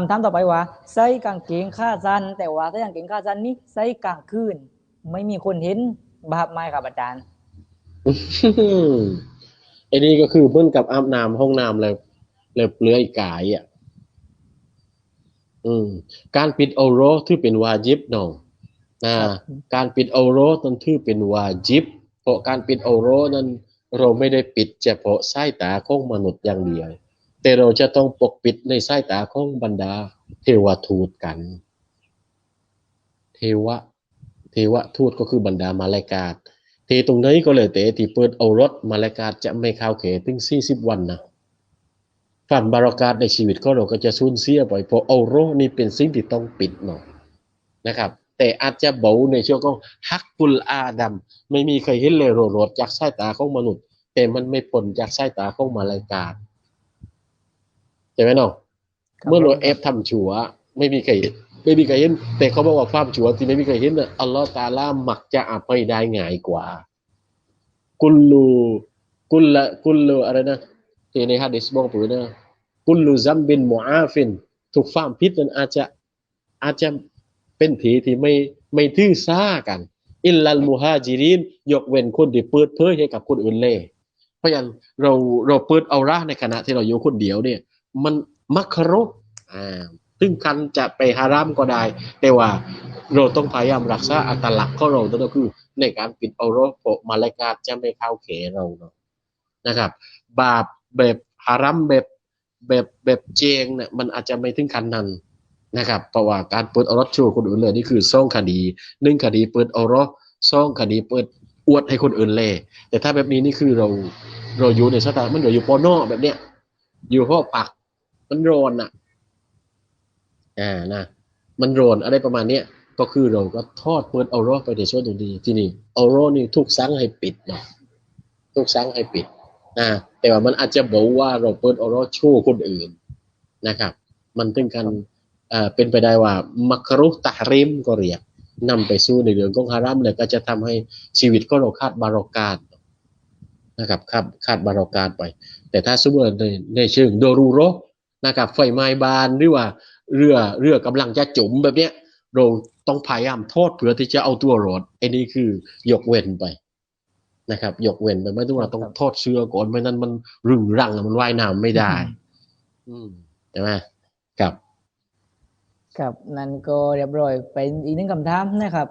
ำถามต่อไปว่าใส่กางเกงขาสั้นแต่ว่าถ้ากางเกงขาสั้นนี้ใส่กลางคืนไม่มีคนเห็นบาปไหมครับอาจารย์ไอ้นี่ก็คือเหมือนกับอาบน้ำห้องน้ำเลยเลยเปลือยกายอะ อืม การปิดโอโรถือเป็นวาจิบน้องอ่าครับการปิดโอโรนั้นถือเป็นวาจิบเพราะการปิดโอโรนั้น เราไม่ได้ปิดเฉพาะสายตาของมนุษย์อย่างเดียว แต่เราจะต้องปกปิดในสายตาของบรรดา เทวทูตกัน เทวะ เทวทูตก็คือบรรดามาลายกาศทีตรงนี้ก็เลยเตะที่เปิดเอารถมาลายกาศจะไม่เข้าเขตถึงสี่สิบวันนะฝันบารากาศในชีวิตก็เราก็จะสูญเสียไปเพราะเอาโรคนี่เป็นสิ่งที่ต้องปิดเนาะนะครับ แต่อาจจะเบาในช่วงของฮักกุลอาดัมไม่มีใครเห็นเลยโรรดจากสายตาของมนุษย์ แต่มันไม่พ้นจากสายตาของมาลายกาศ ช่ไหมเนาะครับเมื่อเราผมเอฟทำชัวไม่มีใครเห็นไม่มีใครเห็น แต่เขาบอกว่าความชัวที่ไม่มีใครเห็นน่ะอัลลอฮฺตาลามักจะอภัยได้ง่ายกว่า กุลลูกุลละกุลลูอะไรนะที่ในฮะดิษบอกปุ๋ยนะกุลลูซัมบินมุอาฟินถูกความผิดนั้นอาจจะอาจจะเป็นผีที่ไม่ไม่ทื่อซ่ากัน อิลลัลมุฮาจิรินยกเว้นคนที่เปิดเผยให้กับคนอื่นเล่เพราะฉะนั้นเราเราเปิดเอาระในขณะที่เราอยู่คนเดียวเนี่ย มันมักรุอ่าซึ่งคันจะไปฮารามก็ได้ แต่ว่าเราต้องพยายามรักษาอัตลักษณ์ของเรานั่นก็คือ ในการปิดเอารโปมาลากาจะไม่เข้าเขเราเนาะนะครับ บาปแบบฮารามแบบแบบแบบเจงเนี่ยมันอาจจะไม่ถึงขั้นนั้นนะครับเพราะว่าการเปิดเอารถโชว์คนอื่นเลยนี่คือซ่องคดีหนึ่งคดีเปิดเอารถซ่องคดีเปิดอวดให้คนอื่นเลย แต่ถ้าแบบนี้นี่คือเราเราอยู่ในสถานมันเราอยู่ปอนอแบบเนี้ยอยู่ห้อปัก มันโรนอะอ่านะมันโรนอะไรประมาณเนี้ยก็คือเราก็ทอดเปิดเอาโรไปในช่วงตรงนี้ที่นี่เอาโรนี่ทุกสังให้ปิดเนาะทุกสังให้ปิดนะแต่ว่ามันอาจจะบอกว่าเราเปิดเอาโรโชว์คนอื่นนะครับ มันถึงกันเอ่อเป็นไปได้ว่ามักรุตะริมก็เรียกนำไปสู่ในเรื่องของฮารัมเลยก็จะทำให้ชีวิตก็เราคาดบารอกาตนะครับคาดคาดบารอกาตไป แต่ถ้าสมมติในในเชิงโดรูโร นะครับไฟไหม้บานหรือว่าเรือเรือกำลังจะจมแบบเนี้ยเราต้องพยายามโทษเพื่อที่จะเอาตัวรอดไอ้นี่คือยกเว้นไปนะครับ ยกเว้นไปไม่ต้องว่าต้องโทษเชือก่อนไม่นั้นมันรึงรังอะมันว่ายน้ำไม่ได้ อืมใช่ไหมครับครับนั่นก็เรียบร้อยไปอีกหนึ่งคำถามนะครับ